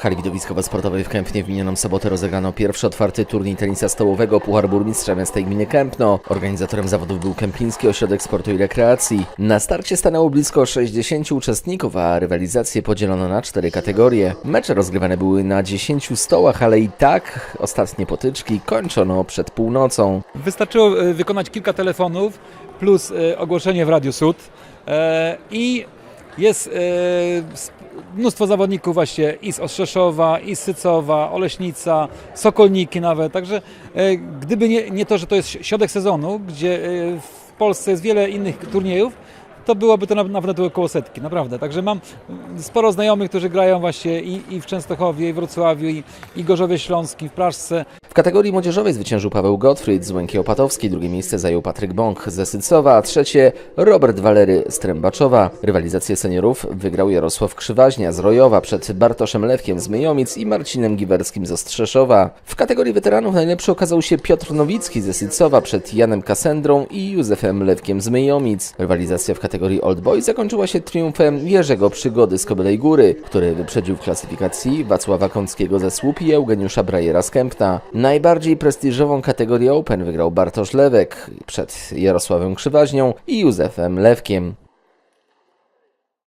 hali widowiskowo-sportowej w Kępnie w minioną sobotę rozegrano pierwszy otwarty turniej tenisa stołowego Puchar Burmistrza Miasta i Gminy Kępno. Organizatorem zawodów był Kępiński Ośrodek Sportu i Rekreacji. Na starcie stanęło blisko 60 uczestników, a rywalizację podzielono na cztery kategorie. Mecze rozgrywane były na 10 stołach, ale i tak ostatnie potyczki kończono przed północą. Wystarczyło e, wykonać kilka telefonów plus e, ogłoszenie w Radiu Sud e, i jest e, mnóstwo zawodników właśnie i z Ostrzeszowa, i z Sycowa, Oleśnica, Sokolniki nawet, także e, gdyby nie, nie to, że to jest środek sezonu, gdzie e, w Polsce jest wiele innych turniejów, to byłoby to na- nawet około setki, naprawdę. Także mam sporo znajomych, którzy grają właśnie i, i w Częstochowie, i w Wrocławiu, i, i Gorzowie Śląskim, w Praszce. W kategorii młodzieżowej zwyciężył Paweł Gottfried z Łęki Opatowskiej, drugie miejsce zajął Patryk Bąk ze Sycowa, a trzecie Robert Walery z Trębaczowa. Rywalizację seniorów wygrał Jarosław Krzywaźnia z Rojowa przed Bartoszem Lewkiem z Myjomic i Marcinem Giwerskim z Ostrzeszowa. W kategorii weteranów najlepszy okazał się Piotr Nowicki ze Sycowa przed Janem Kasendrą i Józefem Lewkiem z Myjomic. Rywalizacja w kategorii Old Boy zakończyła się triumfem Jerzego Przygody z Kobylej Góry, który wyprzedził w klasyfikacji Wacława Kąckiego ze Słup i Eugeniusza Brajera z Kępna. Najbardziej prestiżową kategorię Open wygrał Bartosz Lewek przed Jarosławem Krzywaźnią i Józefem Lewkiem.